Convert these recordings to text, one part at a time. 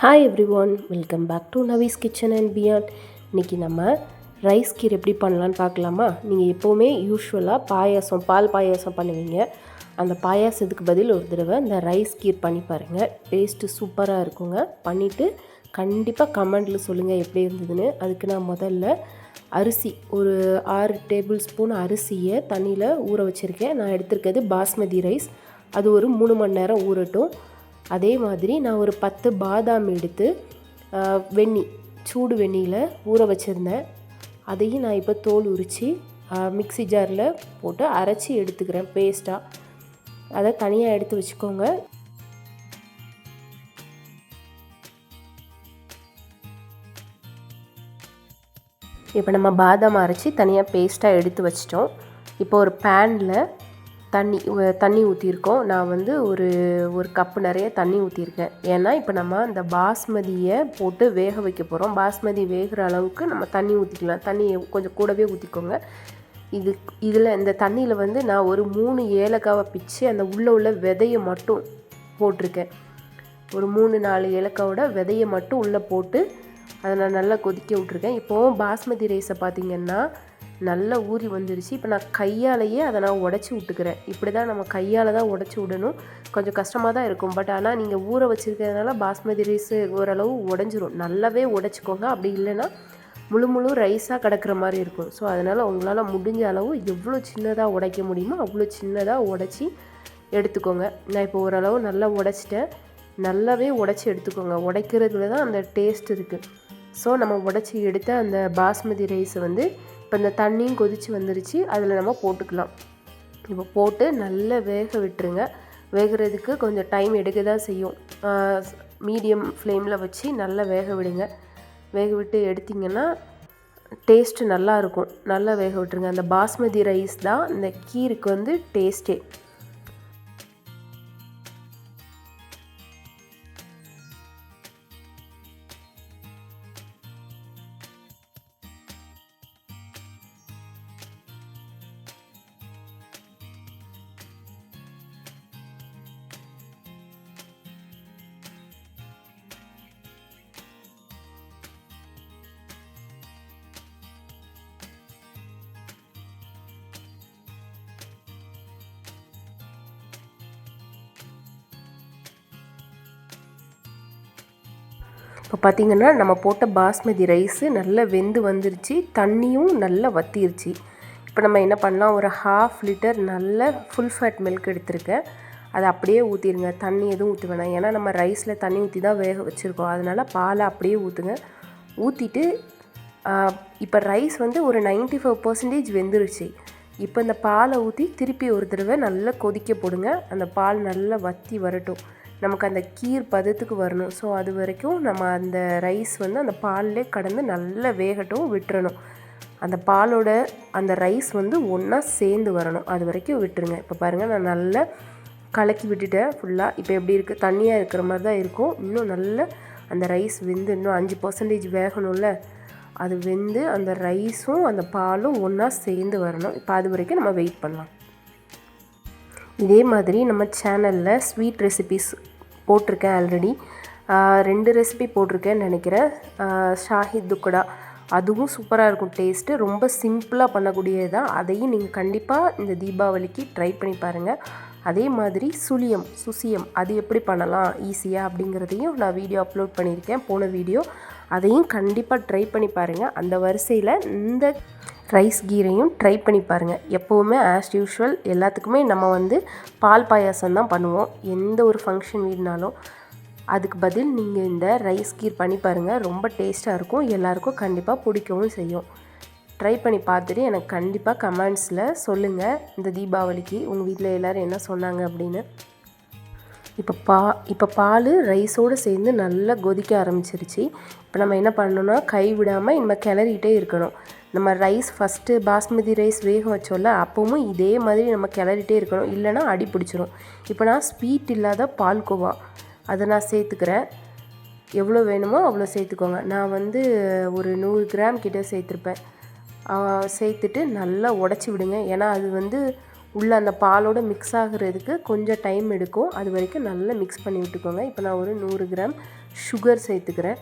Hi everyone welcome back to Nawaz kitchen and beyond இன்றைக்கி நம்ம rice கீர் எப்படி பண்ணலான்னு பார்க்கலாமா? நீங்கள் எப்போவுமே யூஸ்வலாக பாயாசம் பால் பாயாசம் பண்ணுவீங்க. அந்த பாயாசத்துக்கு பதில் ஒரு தடவை இந்த ரைஸ் கீர் பண்ணி பாருங்கள் டேஸ்ட்டு சூப்பராக இருக்குங்க. பண்ணிவிட்டு கண்டிப்பாக கமெண்டில் சொல்லுங்கள் எப்படி இருந்ததுன்னு. அதுக்கு நான் முதல்ல அரிசி ஒரு ஆறு டேபிள் ஸ்பூன் அரிசியை தண்ணியில் ஊற வச்சுருக்கேன். நான் எடுத்திருக்கிறது பாஸ்மதி ரைஸ் அது ஒரு மூணு மணி நேரம் ஊறட்டும். அதே மாதிரி நான் ஒரு பத்து பாதாம் எடுத்து ஆஹ், வெந்நி சூடு வெந்நியில் ஊற வச்சுருந்தேன். அதையும் நான் இப்போ தோல் உரித்து மிக்ஸி ஜாரில் போட்டு அரைச்சி எடுத்துக்கிறேன் பேஸ்ட்டாக அதை தனியாக எடுத்து வச்சுக்கோங்க. இப்போ நம்ம பாதாம் அரைச்சி தனியாக பேஸ்ட்டாக எடுத்து வச்சிட்டோம். இப்போ ஒரு பேனில் தண்ணி தண்ணி ஊற்றிருக்கோம் நான் வந்து ஒரு ஒரு கப்பு நிறைய தண்ணி ஊற்றிருக்கேன் ஏன்னா இப்போ நம்ம அந்த பாஸ்மதியை போட்டு வேக வைக்க போகிறோம் பாஸ்மதி வேகிற அளவுக்கு நம்ம தண்ணி ஊற்றிக்கலாம் தண்ணி கொஞ்சம் கூடவே ஊற்றிக்கோங்க இது இதில் இந்த தண்ணியில் வந்து நான் ஒரு மூணு ஏலக்காவை பிச்சு அந்த உள்ளே உள்ள விதையை மட்டும் போட்டிருக்கேன். ஒரு மூணு நாலு ஏலக்காவோட விதையை மட்டும் உள்ளே போட்டு அதை நான் நல்லா கொதிக்க விட்ருக்கேன் இப்போது பாஸ்மதி ரைஸை பார்த்திங்கன்னா நல்லா ஊறி வந்துருச்சு. இப்போ நான் கையாலேயே அதை நான் உடச்சி விட்டுக்கிறேன். இப்படி தான் நம்ம கையால் தான் உடச்சி விடணும். கொஞ்சம் கஷ்டமாக தான் இருக்கும். பட் ஆனால் நீங்கள் ஊற வச்சுருக்கிறதுனால பாஸ்மதி ரைஸ் ஓரளவு உடஞ்சிரும். நல்லாவே உடச்சிக்கோங்க. அப்படி இல்லைன்னா முழு முழு ரைஸாக கிடக்கிற மாதிரி இருக்கும். ஸோ அதனால் உங்களால் முடிஞ்ச அளவு எவ்வளோ சின்னதாக உடைக்க முடியுமோ அவ்வளோ சின்னதாக உடச்சி எடுத்துக்கோங்க. நான் இப்போ ஓரளவு நல்லா உடச்சிட்டேன். நல்லாவே உடச்சி எடுத்துக்கோங்க. உடைக்கிறதுல தான் அந்த டேஸ்ட் இருக்குது ஸோ நம்ம உடச்சி எடுத்த அந்த பாஸ்மதி ரைஸை வந்து இப்போ இந்த தண்ணியும் கொதித்து வந்துருச்சு அதில் நம்ம போட்டுக்கலாம். இப்போ போட்டு நல்லா வேக விட்டுருங்க. வேகிறதுக்கு கொஞ்சம் டைம் எடுக்க தான் செய்யும். மீடியம் ஃப்ளேமில் வச்சு நல்லா வேக விடுங்க. வேக விட்டு எடுத்திங்கன்னா டேஸ்ட்டு நல்லா இருக்கும். நல்லா வேக விட்டுருங்க. அந்த பாஸ்மதி ரைஸ் தான் இந்த கீருக்கு வந்து டேஸ்ட்டே. இப்போ பார்த்தீங்கன்னா நம்ம போட்ட பாஸ்மதி ரைஸு நல்லா வெந்து வந்துருச்சு தண்ணியும் நல்லா வத்திருச்சு. இப்போ நம்ம என்ன பண்ணலாம் ஒரு ஹாஃப் லிட்டர் நல்ல ஃபுல் ஃபேட் மில்க் எடுத்திருக்கேன். அதை அப்படியே ஊற்றிடுங்க தண்ணி எதுவும் ஊற்ற வேணாம். ஏன்னா நம்ம ரைஸில் தண்ணி ஊற்றி தான் வேக வச்சுருக்கோம். அதனால் பாலை அப்படியே ஊற்றுங்க ஊற்றிட்டு இப்போ ரைஸ் வந்து ஒரு 95% ஃபைவ் பர்சன்டேஜ் வெந்துருச்சு. இப்போ இந்த பாலை ஊற்றி திருப்பி ஒரு தடவை நல்லா கொதிக்க போடுங்க. அந்த பால் நல்லா வத்தி வரட்டும். நமக்கு அந்த கீர் பதத்துக்கு வரணும். ஸோ அது வரைக்கும் நம்ம அந்த ரைஸ் வந்து அந்த பால்லே கடந்து நல்லா வேகட்டும் விட்டுறணும். அந்த பாலோட அந்த ரைஸ் வந்து ஒன்றா சேர்ந்து வரணும். அது வரைக்கும் விட்டுருங்க. இப்போ பாருங்கள் நான் நல்லா கலக்கி விட்டுட்டேன். ஃபுல்லாக இப்போ எப்படி இருக்குது தண்ணியாக இருக்கிற மாதிரி தான் இருக்கும். இன்னும் நல்ல அந்த ரைஸ் வெந்து இன்னும் அஞ்சு பர்சன்டேஜ் வேகணும்ல. அது வெந்து அந்த ரைஸும் அந்த பாலும் ஒன்றா சேர்ந்து வரணும். இப்போ அது வரைக்கும் நம்ம வெயிட் பண்ணலாம். இதே மாதிரி நம்ம சேனலில் ஸ்வீட் ரெசிபிஸ் போட்டிருக்கேன் ஆல்ரெடி ரெண்டு ரெசிபி போட்டிருக்கேன்னு நினைக்கிறேன். ஆஹ் ஷாஹித் துக்கடா. அதுவும் சூப்பராக இருக்கும். டேஸ்ட்டு ரொம்ப சிம்பிளாக பண்ணக்கூடியது தான் அதையும் நீங்கள் கண்டிப்பாக இந்த தீபாவளிக்கு ட்ரை பண்ணி பாருங்கள் அதே மாதிரி சுழியம் சுசியம் அது எப்படி பண்ணலாம் ஈஸியாக அப்படிங்கிறதையும் நான் வீடியோ அப்லோட் பண்ணியிருக்கேன் போன வீடியோ அதையும் கண்டிப்பாக ட்ரை பண்ணி பாருங்கள் அந்த வரிசையில் இந்த ரைஸ் கீரையும் ட்ரை பண்ணி பாருங்கள் எப்போவுமே ஆஸ் யூஷுவல் எல்லாத்துக்குமே நம்ம வந்து பால் பாயாசம் தான் பண்ணுவோம். எந்த ஒரு ஃபங்க்ஷன் வீடுனாலும் அதுக்கு பதில் நீங்கள் இந்த ரைஸ் கீர் பண்ணி பாருங்கள் ரொம்ப டேஸ்ட்டாக இருக்கும். எல்லாருக்கும் கண்டிப்பாக பிடிக்கவும் செய்யும். ட்ரை பண்ணி பார்த்துட்டு எனக்கு கண்டிப்பாக கமெண்ட்ஸில் சொல்லுங்கள் இந்த தீபாவளிக்கு உங்கள் வீட்டில் எல்லோரும் என்ன சொன்னாங்க அப்படின்னு. இப்போ பா இப்போ பால் ரைஸோடு சேர்ந்து நல்லா கொதிக்க ஆரம்பிச்சிருச்சு. இப்போ நம்ம என்ன பண்ணணும்னா கை விடாமல் இனிமேல் கிளறிட்டே இருக்கணும். நம்ம ரைஸ் ஃபஸ்ட்டு பாஸ்மதி ரைஸ் வேக வச்சோம்ல அப்பவும் இதே மாதிரி நம்ம கிளறிட்டே இருக்கணும். இல்லைன்னா அடி பிடிச்சிரும். இப்போ நான் ஸ்வீட் இல்லாத பால்கோவா அதை நான் சேர்த்துக்கிறேன். எவ்வளோ வேணுமோ அவ்வளோ சேர்த்துக்கோங்க. நான் வந்து ஒரு நூறு கிராம் கிட்ட சேர்த்துருப்பேன். சேர்த்துட்டு நல்லா உடச்சி விடுங்க. ஏன்னா அது வந்து உள்ளே அந்த பாலோட மிக்ஸ் ஆகுறதுக்கு கொஞ்சம் டைம் எடுக்கும். அது வரைக்கும் நல்லா மிக்ஸ் பண்ணி விட்டுக்கோங்க. இப்போ நான் ஒரு நூறு கிராம் சுகர் சேர்த்துக்கிறேன்.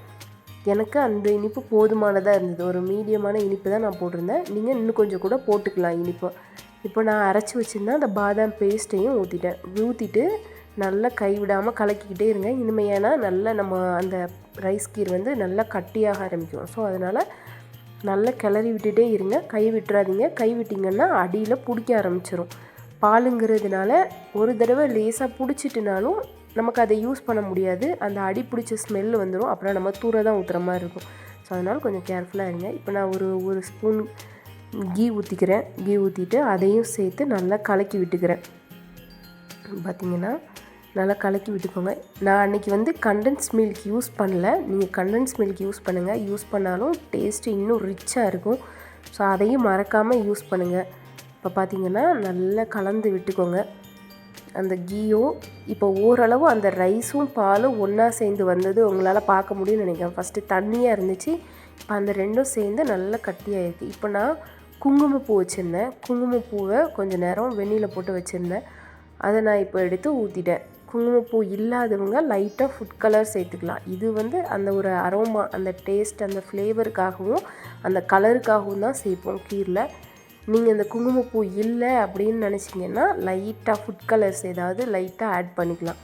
எனக்கு அந்த இனிப்பு போதுமானதாக இருந்தது. ஒரு மீடியமான இனிப்பு தான் நான் போட்டிருந்தேன். நீங்கள் இன்னும் கொஞ்சம் கூட போட்டுக்கலாம் இனிப்பு. இப்போ நான் அரைச்சி வச்சுருந்தேன் அந்த பாதாம் பேஸ்ட்டையும் ஊற்றிட்டேன் ஊற்றிட்டு நல்லா கைவிடாமல் கலக்கிக்கிட்டே இருங்க. இனிமே நல்லா நம்ம அந்த ரைஸ் கீர் வந்து நல்லா கட்டியாக ஆரம்பிக்கும். ஸோ அதனால் நல்லா கிளறி விட்டுட்டே இருங்க. கை விட்டுறாதீங்க. கை விட்டிங்கன்னா அடியில் பிடிக்க ஆரம்பிச்சிடும் பாலுங்கிறதுனால ஒரு தடவை லேசாக பிடிச்சிட்டுனாலும் நமக்கு அதை யூஸ் பண்ண முடியாது. அந்த அடி பிடிச்ச ஸ்மெல் வந்துடும் அப்புறம் நம்ம தூர தான் ஊற்றுற மாதிரி இருக்கும். ஸோ அதனால் கொஞ்சம் கேர்ஃபுல்லாக இருங்க. இப்போ நான் ஒரு ஒரு ஸ்பூன் கீ ஊற்றிக்கிறேன் கீ ஊற்றிட்டு அதையும் சேர்த்து நல்லா கலக்கி விட்டுக்கிறேன். பார்த்திங்கன்னா நல்லா கலக்கி விட்டுக்கோங்க. நான் அன்றைக்கி வந்து கண்டென்ஸ் மில்க் யூஸ் பண்ணல. நீங்கள் கண்டென்ஸ் மில்க் யூஸ் பண்ணுங்கள் யூஸ் பண்ணாலும் டேஸ்ட்டு இன்னும் ரிச்சாக இருக்கும். ஸோ அதையும் மறக்காமல் யூஸ் பண்ணுங்கள் இப்போ பார்த்தீங்கன்னா நல்லா கலந்து விட்டுக்கோங்க. அந்த கீயோ இப்போ ஓரளவு அந்த ரைஸும் பாலும் ஒன்றா சேர்ந்து வந்தது உங்களால் பார்க்க முடியும்னு நினைக்கிறேன். ஃபஸ்ட்டு தண்ணியாக இருந்துச்சு இப்போ அந்த ரெண்டும் சேர்ந்து நல்லா கட்டியாயிருக்கு. இப்போ நான் குங்குமப்பூ வச்சுருந்தேன். குங்குமப்பூவை கொஞ்சம் நேரம் வெந்நியில் போட்டு வச்சுருந்தேன். அதை நான் இப்போ எடுத்து ஊற்றிட்டேன் குங்குமப்பூ இல்லாதவங்க லைட்டாக ஃபுட் கலர் சேர்த்துக்கலாம். இது வந்து அந்த ஒரு அரோமா அந்த டேஸ்ட் அந்த ஃப்ளேவருக்காகவும் அந்த கலருக்காகவும் தான் சேர்ப்போம் கீரில். நீங்கள் இந்த குங்குமப்பூ இல்லை அப்படின்னு நினச்சிங்கன்னா லைட்டாக ஃபுட் கலர்ஸ் ஏதாவது லைட்டாக ஆட் பண்ணிக்கலாம்.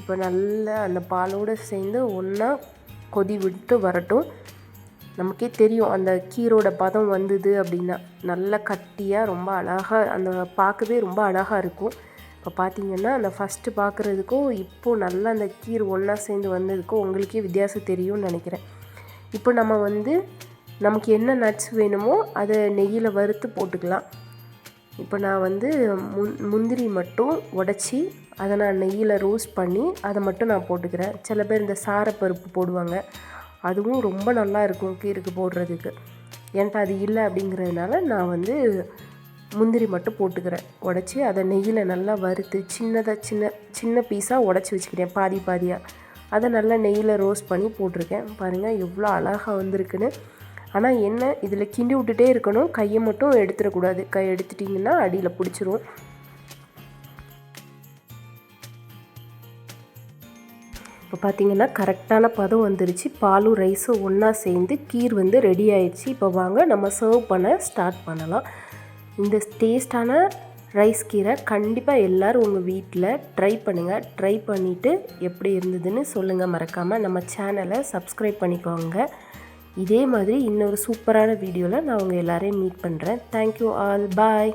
இப்போ நல்லா அந்த பாலோடு சேர்ந்து ஒன்றா கொதி விட்டு வரட்டும். நமக்கே தெரியும் அந்த கீரோட பதம் வந்தது அப்படின்னா நல்லா கட்டியாக ரொம்ப அழகாக அந்த பார்க்கவே ரொம்ப அழகாக இருக்கும். இப்போ பார்த்தீங்கன்னா அந்த ஃபஸ்ட்டு பார்க்குறதுக்கும் இப்போது நல்லா அந்த கீர் ஒன்றா சேர்ந்து வந்ததுக்கும் உங்களுக்கே வித்தியாசம் தெரியும்னு நினைக்கிறேன். இப்போ நம்ம வந்து நமக்கு என்ன நட்ஸ் வேணுமோ அதை நெய்யில் வறுத்து போட்டுக்கலாம். இப்போ நான் வந்து முந் முந்திரி மட்டும் உடச்சி அதை நான் நெய்யில் ரோஸ்ட் பண்ணி அதை மட்டும் நான் போட்டுக்கிறேன். சில பேர் இந்த சாரப்பருப்பு போடுவாங்க. அதுவும் ரொம்ப நல்லா இருக்கும் கீருக்கு போடுறதுக்கு. என்கிட்ட அது இல்லை அப்படிங்கிறதுனால நான் வந்து முந்திரி மட்டும் போட்டுக்கிறேன். உடச்சி அதை நெய்யில் நல்லா வறுத்து சின்னதாக சின்ன சின்ன பீஸாக உடச்சி வச்சுக்கிறேன் பாதி பாதியாக. அதை நல்லா நெய்யில் ரோஸ்ட் பண்ணி போட்டிருக்கேன். பாருங்கள் எவ்வளோ அழகாக வந்திருக்குன்னு. ஆனால் என்ன இதில் கிண்டி விட்டுட்டே இருக்கணும். கையை மட்டும் எடுத்துடக்கூடாது கை எடுத்துட்டிங்கன்னா அடியில் பிடிச்சிரும். இப்போ பார்த்தீங்கன்னா கரெக்டான பதம் வந்துருச்சு. பாலும் ரைஸும் ஒன்றா சேர்ந்து கீர் வந்து ரெடி ஆயிடுச்சு. இப்போ வாங்க நம்ம சர்வ் பண்ண ஸ்டார்ட் பண்ணலாம். இந்த டேஸ்டான ரைஸ் கீரை கண்டிப்பாக எல்லோரும் உங்கள் வீட்டில் ட்ரை பண்ணுங்கள் ட்ரை பண்ணிவிட்டு எப்படி இருந்ததுன்னு சொல்லுங்கள் மறக்காமல் நம்ம சேனலை சப்ஸ்கிரைப் பண்ணிக்கோங்க. இதே மாதிரி இன்னொரு சூப்பரான வீடியோவில் நான் உங்கள் எல்லோரையும் மீட் பண்ணுறேன் தேங்க்யூ ஆல் பாய்